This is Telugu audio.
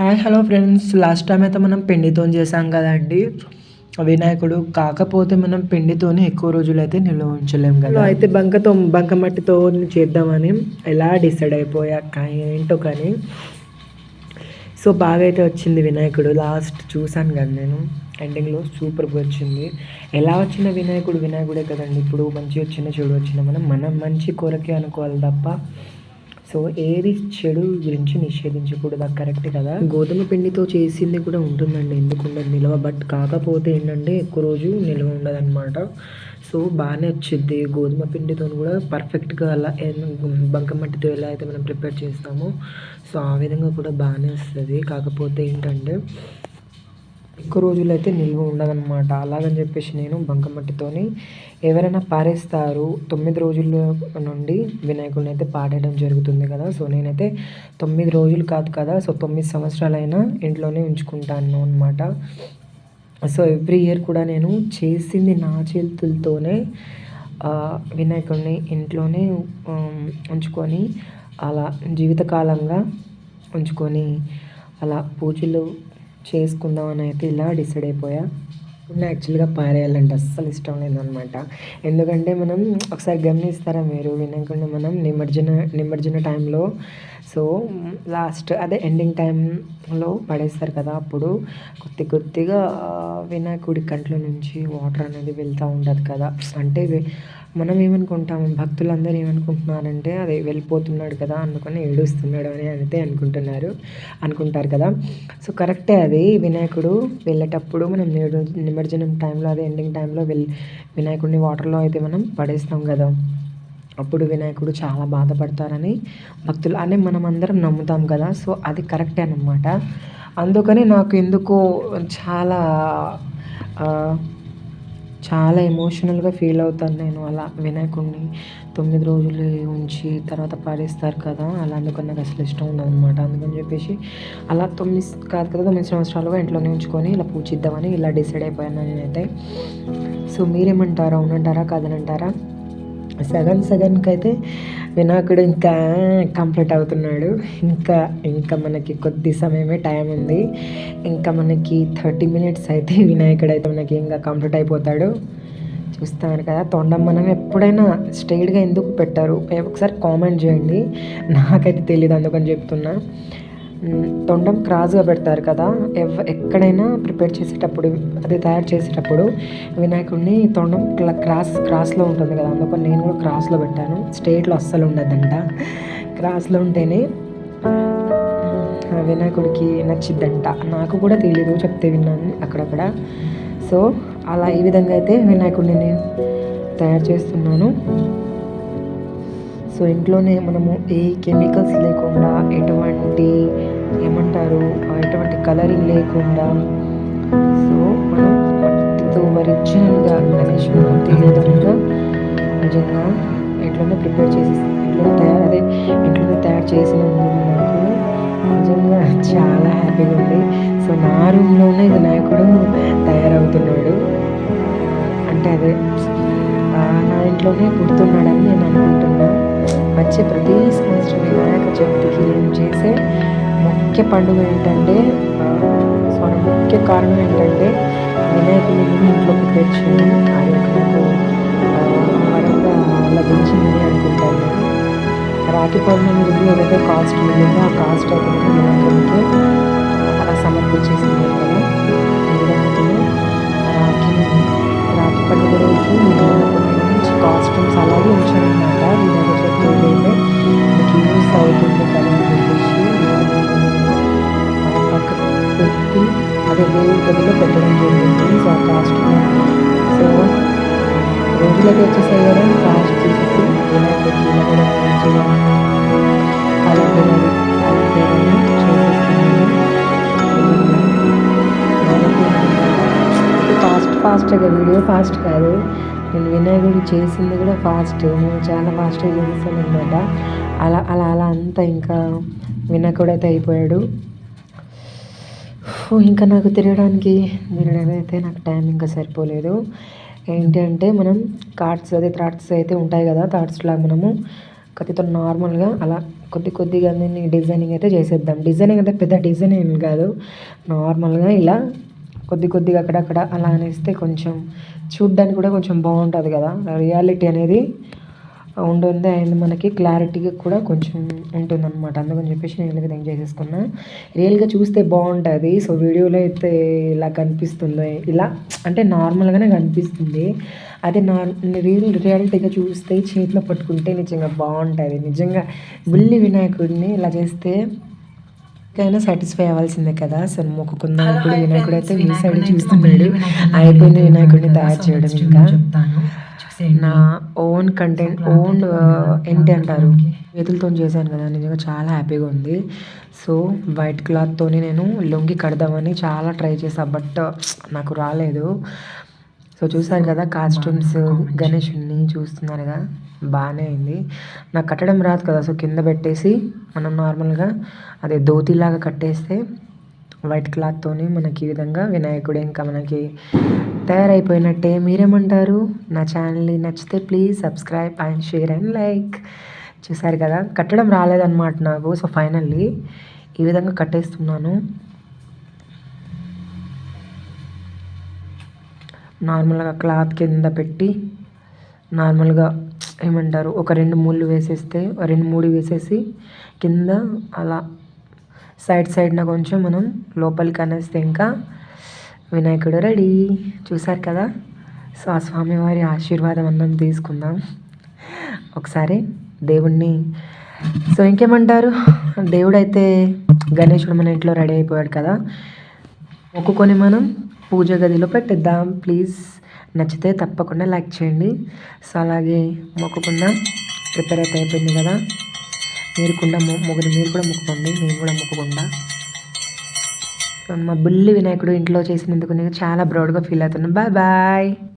Hi hello friends last time అయితే మనం పిండితో చేసాం కదండి. వినాయకుడు కాకపోతే మనం పిండితోనే ఎక్కువ రోజులు అయితే నిల్వ ఉంచలేం కదా. అయితే బంకతో బంక మట్టితో చేద్దామని ఎలా డిసైడ్ అయిపోయా కానీ ఏంటో కానీ. సో బాగా అయితే వచ్చింది వినాయకుడు. లాస్ట్ చూసాను కదా నేను. ఎండింగ్లో సూపర్గా వచ్చింది. ఎలా వచ్చిన వినాయకుడు? వినాయకుడే కదండి. ఇప్పుడు మంచిగా వచ్చిన చెడు వచ్చిన మనం మనం మంచి కొరకే అనుకోవాలి తప్ప సో ఏది చెడు గురించి నిషేధించకూడదు? కరెక్ట్ కదా? గోధుమ పిండితో చేసింది కూడా ఉంటుందండి ఎందుకు ఉండదు? నిల్వ బట్ కాకపోతే ఏంటంటే ఎక్కువ రోజు నిల్వ ఉండదు అనమాట సో బాగానే వచ్చింది గోధుమ పిండితో కూడా పర్ఫెక్ట్గా అలా బంకమట్టితో ఎలా అయితే మనం ప్రిపేర్ చేస్తామో సో ఆ విధంగా కూడా బాగానే వస్తుంది. కాకపోతే ఏంటంటే ఎక్కువ రోజులు అయితే నిల్వ ఉండదన్నమాట. అలాగని చెప్పేసి నేను బంకమట్టితోని ఎవరైనా పారేస్తారు తొమ్మిది రోజుల నుండి వినాయకుడిని అయితే పాడేయడం జరుగుతుంది కదా. సో నేనైతే తొమ్మిది రోజులు కాదు కదా సో తొమ్మిది సంవత్సరాలైనా ఇంట్లోనే ఉంచుకుంటాను అనమాట సో ఎవ్రీ ఇయర్ కూడా నేను చేసింది నా చేతులతోనే వినాయకుడిని ఇంట్లోనే ఉంచుకొని అలా జీవితకాలంగా ఉంచుకొని అలా పూజలు చేసుకుందామని అయితే ఇలా డిసైడ్ అయిపోయా. యాక్చువల్గా పారేయాలంటే అస్సలు ఇష్టం లేదనమాట. ఎందుకంటే మనం ఒకసారి గమనిస్తారా మీరు? వినకుండా మనం నిమజ్జన నిమజ్జన టైంలో సో లాస్ట్ అదే ఎండింగ్ టైంలో పడేస్తారు కదా అప్పుడు కొద్ది కొద్దిగా వినాయకుడి కంట్లో నుంచి వాటర్ అనేది వెళ్తూ ఉండదు కదా. అంటే మనం ఏమనుకుంటాం? భక్తులందరూ ఏమనుకుంటున్నారంటే అది వెళ్ళిపోతున్నాడు కదా అనుకుని ఏడుస్తున్నాడు అని అయితే అనుకుంటున్నారు అనుకుంటారు కదా. సో కరెక్టే అది. వినాయకుడు వెళ్ళేటప్పుడు మనం నిమజ్జనం టైంలో అదే ఎండింగ్ టైంలో వెళ్ళి వినాయకుడిని వాటర్లో అయితే మనం పడేస్తాం కదా. అప్పుడు వినాయకుడు చాలా బాధపడతారని భక్తులు అనే మనం అందరం నమ్ముతాం కదా. సో అది కరెక్టే అనమాట అందుకని నాకు ఎందుకో చాలా చాలా ఎమోషనల్గా ఫీల్ అవుతాను నేను అలా వినాయకుడిని తొమ్మిది రోజులు ఉంచి తర్వాత పాడేస్తారు కదా అలా అందుకని నాకు అసలు ఇష్టం ఉండదన్నమాట. అందుకని చెప్పేసి అలా తొమ్మిది కాదు కదా తొమ్మిది సంవత్సరాలుగా ఇంట్లోనే ఉంచుకొని ఇలా పూజిద్దామని ఇలా డిసైడ్ అయిపోయాను నేనైతే. సో మీరేమంటారా అవునంటారా కాదనంటారా? సగం సగన్కి అయితే వినాయకుడు ఇంకా కంప్లీట్ అవుతున్నాడు. ఇంకా ఇంకా మనకి కొద్ది సమయమే టైం ఉంది. ఇంకా మనకి థర్టీ మినిట్స్ అయితే వినాయకుడు అయితే మనకి ఇంకా కంప్లీట్ అయిపోతాడు. చూస్తున్నారు కదా తొండం మనం ఎప్పుడైనా స్ట్రైట్గా ఎందుకు పెట్టారు? ఒకసారి కామెంట్ చేయండి. నాకైతే తెలియదు అందుకని చెప్తున్నా. తొండం క్రాస్గా పెడతారు కదా ఎవ ఎక్కడైనా ప్రిపేర్ చేసేటప్పుడు అది తయారు చేసేటప్పుడు వినాయకుడిని తొండం క్రాస్ క్రాస్లో ఉంటుంది కదా అందుకని నేను కూడా క్రాస్లో పెట్టాను. స్టేట్లో అస్సలు ఉండదంట. క్రాస్లో ఉంటేనే వినాయకుడికి నచ్చిద్దంట. నాకు కూడా తెలియదు చెప్తే విన్నాను అక్కడక్కడ. సో అలా ఈ విధంగా అయితే వినాయకుడిని నేను తయారు చేస్తున్నాను. సో ఇంట్లోనే మనము ఏ కెమికల్స్ లేకుండా ఎటువంటి ఏమంటారు? ఎటువంటి కలరింగ్ లేకుండా. సో మనం మట్టితో ఒరిజినల్గా గణేష్ మూర్తి విధంగా నిజంగా ఎట్లనే ప్రిపేర్ చేసి ఇంట్లో తయారు అదే ఇంట్లోనే తయారు చేసినందుకు నాకు నిజంగా చాలా హ్యాపీగా ఉంది. సో నా రూమ్లోనే వినాయకుడు తయారవుతున్నాడు. అంటే అదే నా ఇంట్లోనే పుడుతున్నాడని నేను అనుకుంటున్నాను వచ్చే ప్రతి సంవత్సరం వినాయక చవితికి నేను చేసే ముఖ్య పండుగ ఏంటంటే సారీ ముఖ్య కారణం ఏంటంటే వినాయకుడిని ఇంట్లో ప్రిపేర్ చేయడం అది నాకు వరంగా లభించిందని అనుకుంటాను. రాఖీ పౌర్ణమి రోజు ఏదైతే కాస్ట్ మిగిలిందో ఆ కాస్ట్ అయితే వినాయకుడికి అదే గదిలో పెట్టడం జరిగింది. సో ఆ కాస్ట్ సో రోజులకి వచ్చేసాయి కదా కాస్ట్ చేసేసి వినాయకుడికి అలంకరణ అలంకరణ చేసేస్తున్నాను ఫాస్ట్ కదా వీడియో ఫాస్ట్ కాదు నేను వినాయకుడు చేసింది కూడా ఫాస్ట్. నేను చాలా ఫాస్ట్గా చేస్తాను అనమాట అలా అలా అలా అంతా ఇంకా వినాయకుడు అయితే అయిపోయాడు. ఇంకా నాకు తిరగడానికి తిరగడానికి అయితే నాకు టైం ఇంకా సరిపోలేదు. ఏంటి అంటే మనం కార్డ్స్ అదే థాట్స్ అయితే ఉంటాయి కదా థాట్స్లా మనము కత్తితో నార్మల్గా అలా కొద్ది కొద్దిగా అన్ని డిజైనింగ్ అయితే చేసేద్దాం. డిజైనింగ్ అంటే పెద్ద డిజైన్ ఏం కాదు. నార్మల్గా ఇలా కొద్ది కొద్దిగా అక్కడక్కడ అలా అనేస్తే కొంచెం చూడ్డానికి కూడా కొంచెం బాగుంటుంది కదా. రియాలిటీ అనేది ఉంటుంది అండ్ మనకి క్లారిటీగా కూడా కొంచెం ఉంటుంది అనమాట అందుకని చెప్పేసి నేను ఈ విధంగా చేసేసుకున్నా. రియల్గా చూస్తే బాగుంటుంది. సో వీడియోలో అయితే ఇలా కనిపిస్తుంది ఇలా అంటే నార్మల్గానే కనిపిస్తుంది. అదే నార్ రియల్ రియాలిటీగా చూస్తే చేతిలో పట్టుకుంటే నిజంగా బాగుంటుంది. నిజంగా బుల్లి వినాయకుడిని ఇలా చేస్తే అయినా సాటిస్ఫై అవ్వాల్సిందే కదా. సో మొక్కుకుందాం ఇప్పుడు వినాయకుడు అయితే మీ సైడ్ చూస్తున్నాడు. అయిపోయింది వినాయకుడిని తయారు చేయడం ఇంకా నా ఓన్ కంటెంట్ ఓన్ ఏంటి అంటారు. చేతులతో చేశాను కదా. నిజంగా చాలా హ్యాపీగా ఉంది. సో వైట్ క్లాత్తోని నేను లొంగి కడదామని చాలా ట్రై చేసా బట్ నాకు రాలేదు. సో చూసారు కదా కాస్ట్యూమ్స్ గణేషుని చూస్తున్నారుగా బాగానే అయింది. నాకు కట్టడం రాదు కదా సో కింద పెట్టేసి మనం నార్మల్గా అదే ధోతిలాగా కట్టేస్తే వైట్ క్లాత్తోని మనకి ఈ విధంగా వినాయకుడు ఇంకా మనకి తయారైపోయినట్టే. మీరేమంటారు? నా ఛానల్ని నచ్చితే please subscribe and share and like. చూసారు కదా కట్టడం రాలేదన్నమాట నాకు. సో ఫైనల్లీ ఈ విధంగా కట్టేస్తున్నాను. నార్మల్గా క్లాత్ కింద పెట్టి నార్మల్గా ఏమంటారు ఒక రెండు ముళ్ళు వేసేస్తే రెండు మూడు వేసేసి కింద అలా సైడ్ సైడ్న కొంచెం మనం లోపలికి అనేస్తే ఇంకా వినాయకుడు రెడీ. చూసారు కదా? సో ఆ స్వామివారి ఆశీర్వాదం అందం తీసుకుందాం. ఒకసారి దేవుణ్ణి. సో ఇంకేమంటారు? దేవుడైతే గణేశుడు మన ఇంట్లో రెడీ అయిపోయాడు కదా? మొక్కుకొని మనం పూజ గదిలో పెట్టిద్దాం. ప్లీజ్. నచ్చితే తప్పకుండా లైక్ చేయండి. సో అలాగే మొక్కకుండా ప్రిపేర్ అయితే అయిపోయింది కదా. మీరు కూడా మొగ్గురు మీరు కూడా మొక్కుకోండి. నేను కూడా మొక్కకుండా సో మా బుల్లి వినాయకుడు ఇంట్లో చేసినందుకు నేను చాలా ప్రౌడ్గా ఫీల్ అవుతున్నాను. Bye bye